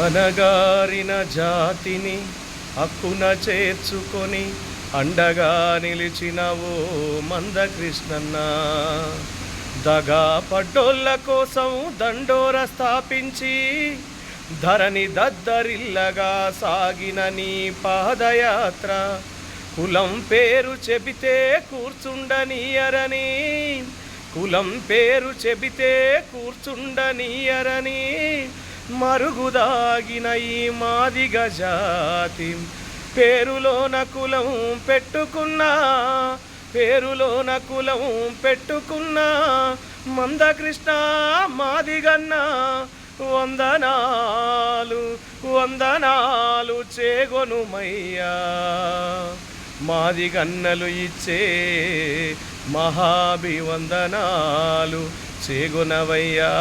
అనగారిన జాతిని హక్కున చేర్చుకొని అండగా నిలిచినవో మందకృష్ణన్న. దగా పడ్డోళ్ళ కోసం దండోర స్థాపించి ధరణి దద్దరిల్లగా సాగిన నీ పాదయాత్ర. కులం పేరు చెబితే కూర్చుండనీయరని కులం పేరు చెబితే కూర్చుండనీయరని మరుగుదాగిన ఈ మాదిగ జాతి పేరులోన కులం పెట్టుకున్నా పేరులోన కులం పెట్టుకున్నా. మందకృష్ణ మాదిగన్న వందనాలు వందనాలు చేగొనుమయ్యా. మాదిగన్నలు ఇచ్చే మహాభివందనాలు చేగునవయ్యా.